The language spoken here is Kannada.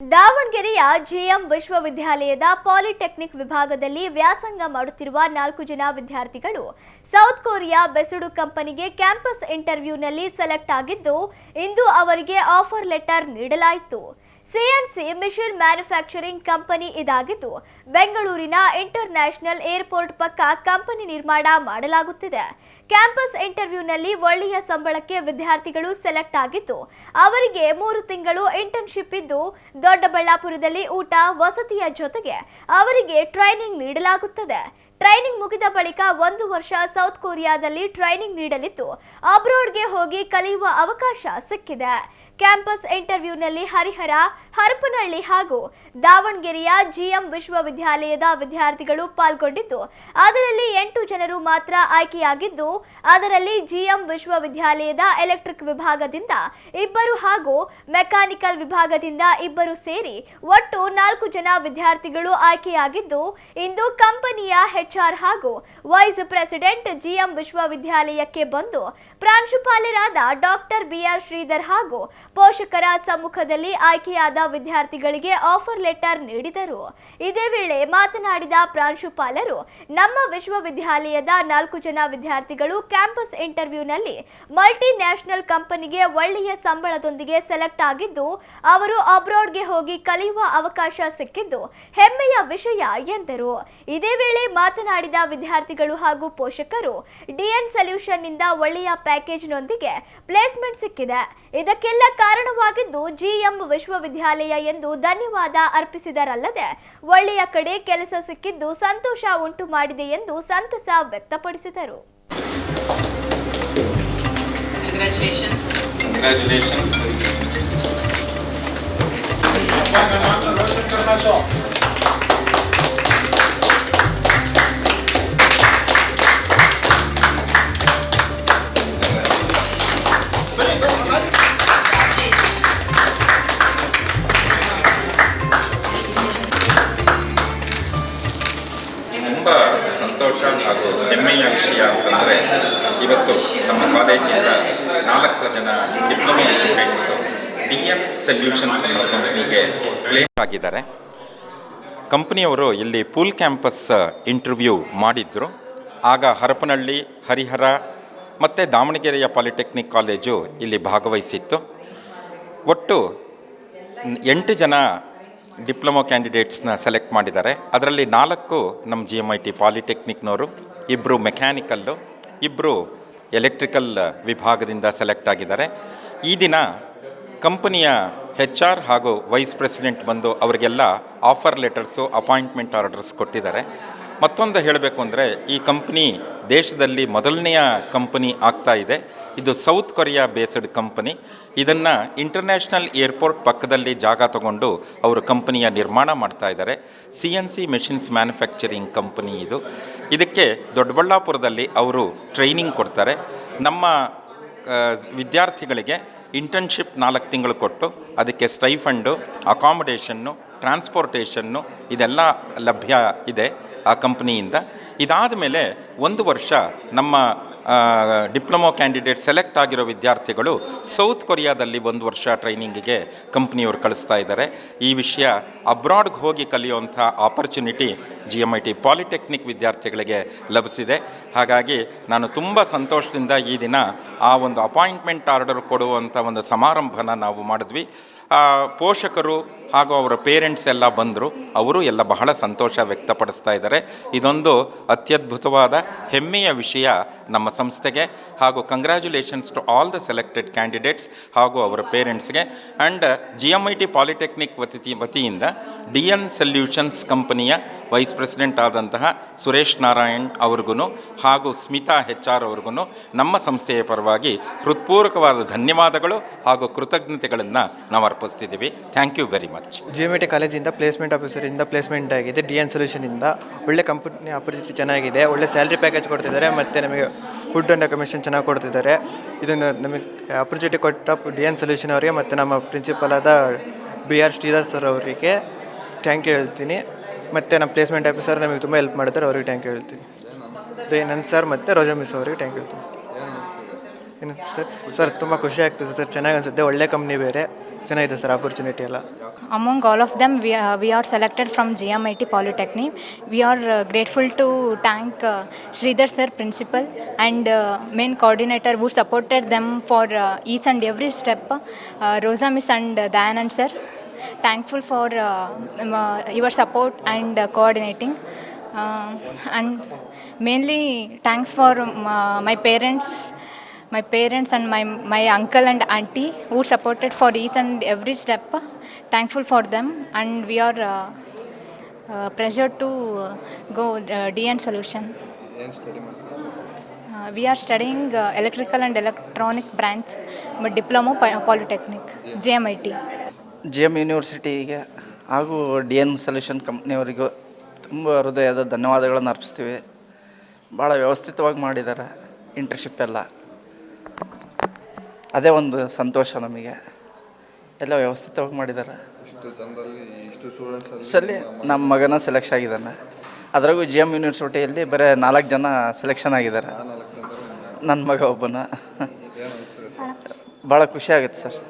ದಾವಣಗೆರೆಯ ಜೆಎಂ ವಿಶ್ವವಿದ್ಯಾಲಯದ ಪಾಲಿಟೆಕ್ನಿಕ್ ವಿಭಾಗದಲ್ಲಿ ವ್ಯಾಸಂಗ ಮಾಡುತ್ತಿರುವ ನಾಲ್ಕು ಜನ ವಿದ್ಯಾರ್ಥಿಗಳು ಸೌತ್ ಕೊರಿಯಾ ಬೆಸುಡು ಕಂಪನಿಗೆ ಕ್ಯಾಂಪಸ್ ಇಂಟರ್ವ್ಯೂನಲ್ಲಿ ಸೆಲೆಕ್ಟ್ ಆಗಿದ್ದು ಇಂದು ಅವರಿಗೆ ಆಫರ್ ಲೆಟರ್ ನೀಡಲಾಯಿತು. ಸಿಎನ್ಸಿ ಮಿಷನ್ ಮ್ಯಾನುಫ್ಯಾಕ್ಚರಿಂಗ್ ಕಂಪನಿ ಇದಾಗಿದ್ದು, ಬೆಂಗಳೂರಿನ ಇಂಟರ್ ನ್ಯಾಷನಲ್ ಏರ್ಪೋರ್ಟ್ ಪಕ್ಕ ಕಂಪನಿ ನಿರ್ಮಾಣ ಮಾಡಲಾಗುತ್ತಿದೆ. ಕ್ಯಾಂಪಸ್ ಇಂಟರ್ವ್ಯೂನಲ್ಲಿ ಒಳ್ಳೆಯ ಸಂಬಳಕ್ಕೆ ವಿದ್ಯಾರ್ಥಿಗಳು ಸೆಲೆಕ್ಟ್ ಆಗಿದ್ದು, ಅವರಿಗೆ ಮೂರು ತಿಂಗಳು ಇಂಟರ್ನ್ಶಿಪ್ ಇದ್ದು, ದೊಡ್ಡಬಳ್ಳಾಪುರದಲ್ಲಿ ಊಟ, ವಸತಿಯ ಜೊತೆಗೆ ಅವರಿಗೆ ಟ್ರೈನಿಂಗ್ ನೀಡಲಾಗುತ್ತದೆ. ಟ್ರೈನಿಂಗ್ ಮುಗಿದ ಬಳಿಕ ಒಂದು ವರ್ಷ ಸೌತ್ ಕೊರಿಯಾದಲ್ಲಿ ಟ್ರೈನಿಂಗ್ ನೀಡಲಿದ್ದು, ಅಬ್ರಾಡ್ಗೆ ಹೋಗಿ ಕಲಿಯುವ ಅವಕಾಶ ಸಿಕ್ಕಿದೆ. ಕ್ಯಾಂಪಸ್ ಇಂಟರ್ವ್ಯೂನಲ್ಲಿ ಹರಿಹರ, ಹರಪನಹಳ್ಳಿ ಹಾಗೂ ದಾವಣಗೆರೆಯ ಜಿಎಂ ವಿಶ್ವವಿದ್ಯಾಲಯದ ವಿದ್ಯಾರ್ಥಿಗಳು ಪಾಲ್ಗೊಂಡಿದ್ದು, ಅದರಲ್ಲಿ ಎಂಟು ಜನರು ಮಾತ್ರ ಆಯ್ಕೆಯಾಗಿದ್ದು, ಅದರಲ್ಲಿ ಜಿಎಂ ವಿಶ್ವವಿದ್ಯಾಲಯದ ಎಲೆಕ್ಟ್ರಿಕ್ ವಿಭಾಗದಿಂದ ಇಬ್ಬರು ಹಾಗೂ ಮೆಕ್ಯಾನಿಕಲ್ ವಿಭಾಗದಿಂದ ಇಬ್ಬರು ಸೇರಿ ಒಟ್ಟು ನಾಲ್ಕು ಜನ ವಿದ್ಯಾರ್ಥಿಗಳು ಆಯ್ಕೆಯಾಗಿದ್ದು, ಇಂದು ಕಂಪನಿಯ ಹೆಚ್ಆರ್ ಹಾಗೂ ವೈಸ್ ಪ್ರೆಸಿಡೆಂಟ್ ಜಿಎಂ ವಿಶ್ವವಿದ್ಯಾಲಯಕ್ಕೆ ಬಂದು ಪ್ರಾಂಶುಪಾಲರಾದ ಡಾಕ್ಟರ್ ಬಿಆರ್ ಶ್ರೀಧರ್ ಹಾಗೂ ಪೋಷಕರ ಸಮ್ಮುಖದಲ್ಲಿ ಆಯ್ಕೆಯಾದ ವಿದ್ಯಾರ್ಥಿಗಳಿಗೆ ಆಫರ್ ಲೆಟರ್ ನೀಡಿದರು. ಇದೇ ವೇಳೆ ಮಾತನಾಡಿದ ಪ್ರಾಂಶುಪಾಲರು, ನಮ್ಮ ವಿಶ್ವವಿದ್ಯಾಲಯದ ನಾಲ್ಕು ಜನ ವಿದ್ಯಾರ್ಥಿಗಳು ಕ್ಯಾಂಪಸ್ ಇಂಟರ್ವ್ಯೂನಲ್ಲಿ ಮಲ್ಟಿ ನ್ಯಾಷನಲ್ ಕಂಪನಿಗೆ ಒಳ್ಳೆಯ ಸಂಬಳದೊಂದಿಗೆ ಸೆಲೆಕ್ಟ್ ಆಗಿದ್ದು, ಅವರು ಅಬ್ರಾಡ್ಗೆ ಹೋಗಿ ಕಲಿಯುವ ಅವಕಾಶ ಸಿಕ್ಕಿದ್ದು ಹೆಮ್ಮೆಯ ವಿಷಯ ಎಂದರು. ಇದೇ ವೇಳೆ ಮಾತನಾಡಿದ ವಿದ್ಯಾರ್ಥಿಗಳು ಹಾಗೂ ಪೋಷಕರು ಡಿಎನ್ ಸೊಲ್ಯೂಷನ್ನಿಂದ ಒಳ್ಳೆಯ ಪ್ಯಾಕೇಜ್ನೊಂದಿಗೆ ಪ್ಲೇಸ್ಮೆಂಟ್ ಸಿಕ್ಕಿದೆ. ಇದಕ್ಕೆಲ್ಲ ಕಾರಣವಾಗಿದ್ದು ಜಿಎಂ ವಿಶ್ವವಿದ್ಯಾಲಯ ಎಂದು ಧನ್ಯವಾದ ಅರ್ಪಿಸಿದರಲ್ಲದೆ ಒಳ್ಳೆಯ ಕಡೆ ಕೆಲಸ ಸಿಕ್ಕಿದ್ದು ಸಂತೋಷ ಉಂಟು ಮಾಡಿದೆ ಎಂದು ಸಂತಸ ವ್ಯಕ್ತಪಡಿಸಿದರು. Congratulations. ಸಂತೋಷ ಹಾಗೂ ಹೆಮ್ಮೆಯ ವಿಷಯ ಅಂತಂದರೆ ಇವತ್ತು ನಮ್ಮ ಕಾಲೇಜಿಂದ ನಾಲ್ಕು ಜನ diploma students D M solutions ಅನ್ನೋ ಕಂಪ್ನಿಗೆ ಪ್ಲೇಸ್ ಆಗಿದ್ದಾರೆ. ಕಂಪ್ನಿಯವರು ಇಲ್ಲಿ ಪೂಲ್ ಕ್ಯಾಂಪಸ್ ಇಂಟರ್ವ್ಯೂ ಮಾಡಿದ್ರು. ಆಗ ಹರಪನಹಳ್ಳಿ, ಹರಿಹರ ಮತ್ತು ದಾವಣಗೆರೆಯ ಪಾಲಿಟೆಕ್ನಿಕ್ ಕಾಲೇಜು ಇಲ್ಲಿ ಭಾಗವಹಿಸಿತ್ತು. ಒಟ್ಟು ಎಂಟು ಜನ ಡಿಪ್ಲೊಮೊ ಕ್ಯಾಂಡಿಡೇಟ್ಸ್ನ ಸೆಲೆಕ್ಟ್ ಮಾಡಿದ್ದಾರೆ. ಅದರಲ್ಲಿ ನಾಲ್ಕು ನಮ್ಮ ಜಿ ಎಂ ಐ ಟಿ ಪಾಲಿಟೆಕ್ನಿಕ್ನವರು ಇಬ್ಬರು ಮೆಕ್ಯಾನಿಕಲ್ಲು ಇಬ್ಬರು ಎಲೆಕ್ಟ್ರಿಕಲ್ ವಿಭಾಗದಿಂದ ಸೆಲೆಕ್ಟ್ ಆಗಿದ್ದಾರೆ. ಈ ದಿನ ಕಂಪನಿಯ ಹೆಚ್ ಆರ್ ಹಾಗೂ ವೈಸ್ ಪ್ರೆಸಿಡೆಂಟ್ ಬಂದು ಅವರಿಗೆಲ್ಲ ಆಫರ್ ಲೆಟರ್ಸು, ಅಪಾಯಿಂಟ್ಮೆಂಟ್ ಆರ್ಡರ್ಸ್ ಕೊಟ್ಟಿದ್ದಾರೆ. ಮತ್ತೊಂದು ಹೇಳಬೇಕು ಅಂದರೆ, ಈ ಕಂಪ್ನಿ ದೇಶದಲ್ಲಿ ಮೊದಲನೆಯ ಕಂಪನಿ ಆಗ್ತಾ ಇದೆ. ಇದು ಸೌತ್ ಕೊರಿಯಾ ಬೇಸ್ಡ್ ಕಂಪನಿ. ಇದನ್ನು ಇಂಟರ್ನ್ಯಾಷನಲ್ ಏರ್ಪೋರ್ಟ್ ಪಕ್ಕದಲ್ಲಿ ಜಾಗ ತಗೊಂಡು ಅವರು ಕಂಪನಿಯ ನಿರ್ಮಾಣ ಮಾಡ್ತಾ ಇದ್ದಾರೆ C N C machines manufacturing company ಇದು. ಇದಕ್ಕೆ ದೊಡ್ಡಬಳ್ಳಾಪುರದಲ್ಲಿ ಅವರು ಟ್ರೈನಿಂಗ್ ಕೊಡ್ತಾರೆ. ನಮ್ಮ ವಿದ್ಯಾರ್ಥಿಗಳಿಗೆ ಇಂಟರ್ನ್ಶಿಪ್ ನಾಲ್ಕು ತಿಂಗಳು ಕೊಟ್ಟು ಅದಕ್ಕೆ ಸ್ಟೈಫಂಡು, ಅಕಾಮಡೇಷನ್ನು, ಟ್ರಾನ್ಸ್ಪೋರ್ಟೇಷನ್ನು ಇದೆಲ್ಲ ಲಭ್ಯ ಇದೆ ಆ ಕಂಪ್ನಿಯಿಂದ. ಇದಾದ ಮೇಲೆ ಒಂದು ವರ್ಷ ನಮ್ಮ ಡಿಪ್ಲೊಮೊ ಕ್ಯಾಂಡಿಡೇಟ್ ಸೆಲೆಕ್ಟ್ ಆಗಿರೋ ವಿದ್ಯಾರ್ಥಿಗಳು ಸೌತ್ ಕೊರಿಯಾದಲ್ಲಿ ಒಂದು ವರ್ಷ ಟ್ರೈನಿಂಗಿಗೆ ಕಂಪ್ನಿಯವರು ಕಳಿಸ್ತಾ ಇದ್ದಾರೆ. ಈ ವಿಷಯ ಅಬ್ರಾಡ್ಗೆ ಹೋಗಿ ಕಲಿಯುವಂಥ opportunity G M I T polytechnic ವಿದ್ಯಾರ್ಥಿಗಳಿಗೆ ಲಭಿಸಿದೆ. ಹಾಗಾಗಿ ನಾನು ತುಂಬ ಸಂತೋಷದಿಂದ ಈ ದಿನ ಆ ಒಂದು ಅಪಾಯಿಂಟ್ಮೆಂಟ್ ಆರ್ಡರ್ ಕೊಡುವಂಥ ಒಂದು ಸಮಾರಂಭನ ನಾವು ಮಾಡಿದ್ವಿ. ಪೋಷಕರು ಹಾಗೂ ಅವರ ಪೇರೆಂಟ್ಸ್ ಎಲ್ಲ ಬಂದರು. ಅವರು ಎಲ್ಲ ಬಹಳ ಸಂತೋಷ ವ್ಯಕ್ತಪಡಿಸ್ತಾ ಇದ್ದಾರೆ. ಇದೊಂದು ಅತ್ಯದ್ಭುತವಾದ ಹೆಮ್ಮೆಯ ವಿಷಯ ನಮ್ಮ ಸಂಸ್ಥೆಗೆ ಹಾಗೂ congratulations to all the selected candidates ಹಾಗೂ ಅವರ ಪೇರೆಂಟ್ಸ್ಗೆ and G M I T polytechnic ವತಿ ವತಿಯಿಂದ ಡಿ ಎನ್ ಸೊಲ್ಯೂಷನ್ಸ್ ಕಂಪನಿಯ ವೈಸ್ ಪ್ರೆಸಿಡೆಂಟ್ ಆದಂತಹ ಸುರೇಶ್ ನಾರಾಯಣ್ ಅವ್ರಿಗೂ ಹಾಗೂ ಸ್ಮಿತಾ ಹೆಚ್ ಆರ್ ಅವ್ರಿಗೂ ನಮ್ಮ ಸಂಸ್ಥೆಯ ಪರವಾಗಿ ಹೃತ್ಪೂರ್ವಕವಾದ ಧನ್ಯವಾದಗಳು ಹಾಗೂ ಕೃತಜ್ಞತೆಗಳನ್ನು ನಾವು ಅರ್ಪಿಸ್ತಿದ್ದೀವಿ thank you very much G M T ಕಾಲೇಜಿಂದ ಪ್ಲೇಸ್ಮೆಂಟ್ ಆಫೀಸರಿಂದ ಪ್ಲೇಸ್ಮೆಂಟ್ ಆಗಿದೆ. ಡಿ ಎನ್ ಸೊಲ್ಯೂಷನಿಂದ ಒಳ್ಳೆ ಕಂಪನಿ ಅಪರಿಚಿತಿ ಚೆನ್ನಾಗಿದೆ. ಒಳ್ಳೆ ಸ್ಯಾಲ್ರಿ ಪ್ಯಾಕೇಜ್ ಕೊಡ್ತಿದ್ದಾರೆ ಮತ್ತು ನಮಗೆ ಫುಡ್ ಆ್ಯಂಡ್ ಅಕೊಮಿಷನ್ ಚೆನ್ನಾಗಿ ಕೊಡ್ತಿದ್ದಾರೆ. ಇದನ್ನು ನಮಗೆ ಅಪರ್ಚುನಿಟಿ ಕೊಟ್ಟ ಡಿ ಎನ್ ಸೊಲ್ಯೂಷನ್ ಅವರಿಗೆ ಮತ್ತು ನಮ್ಮ ಪ್ರಿನ್ಸಿಪಲ್ ಆದ ಬಿ ಆರ್ ಶ್ರೀಧರ್ ಸರ್ ಅವರಿಗೆ ಥ್ಯಾಂಕ್ ಯು ಹೇಳ್ತೀನಿ. ಮತ್ತು ನಮ್ಮ ಪ್ಲೇಸ್ಮೆಂಟ್ ಆಫೀಸರ್ ನಮಗೆ ತುಂಬ ಹೆಲ್ಪ್ ಮಾಡ್ತಾರೆ ಅವ್ರಿಗೆ ಥ್ಯಾಂಕ್ ಯು ಹೇಳ್ತೀನಿ. ದಯಾನಂದ್ ಸರ್ ಮತ್ತು ರೋಜಾ ಮಿಸ್ ಅವ್ರಿಗೆ ಥ್ಯಾಂಕ್ ಯು ಹೇಳ್ತೀನಿ. ಸರ್ ಸರ್ ತುಂಬ ಖುಷಿ ಆಗ್ತದೆ ಸರ್ ಚೆನ್ನಾಗಿ ಅನಿಸುತ್ತೆ ಒಳ್ಳೆ ಕಂಪ್ನಿ ಬೇರೆ ಚೆನ್ನಾಗಿದೆ ಸರ್ ಆಪರ್ಚುನಿಟಿ ಎಲ್ಲ. Among all of them, we are selected from G M I T We we are grateful to thank Sridhar sir principal and main coordinator main supported them for them and every step and miss and Dayanand sir Thankful for uh, um, uh, your support and uh, coordinating. And mainly thanks for um, my parents my parents and my, my uncle and auntie who supported for each and every step. Thankful for them, and we are uh, uh, pressured to go uh, DN solution. Uh, we are studying uh, electrical and electronic branch, but diploma polytechnic, GMIT. G M ಯೂನಿವರ್ಸಿಟಿಗೆ ಹಾಗೂ ಡಿ ಎನ್ ಸೊಲ್ಯೂಷನ್ ಕಂಪ್ನಿಯವರಿಗೂ ತುಂಬ ಹೃದಯದ ಧನ್ಯವಾದಗಳನ್ನು ಅರ್ಪಿಸ್ತೀವಿ. ಭಾಳ ವ್ಯವಸ್ಥಿತವಾಗಿ ಮಾಡಿದ್ದಾರೆ ಇಂಟರ್ನ್ಶಿಪ್ ಎಲ್ಲ. ಅದೇ ಒಂದು ಸಂತೋಷ ನಮಗೆ. ಎಲ್ಲ ವ್ಯವಸ್ಥಿತವಾಗಿ ಮಾಡಿದ್ದಾರೆ. ಸಲ್ಲಿ ನಮ್ಮ ಮಗನ ಸೆಲೆಕ್ಷನ್ ಆಗಿದ್ದಾನೆ. ಅದರಾಗೂ ಜಿ ಎಂ ಯೂನಿವರ್ಸಿಟಿಯಲ್ಲಿ ಬರೀ ನಾಲ್ಕು ಜನ ಸೆಲೆಕ್ಷನ್ ಆಗಿದ್ದಾರೆ. ನನ್ನ ಮಗ ಒಬ್ಬನ. ಭಾಳ ಖುಷಿ ಆಗುತ್ತೆ ಸರ್.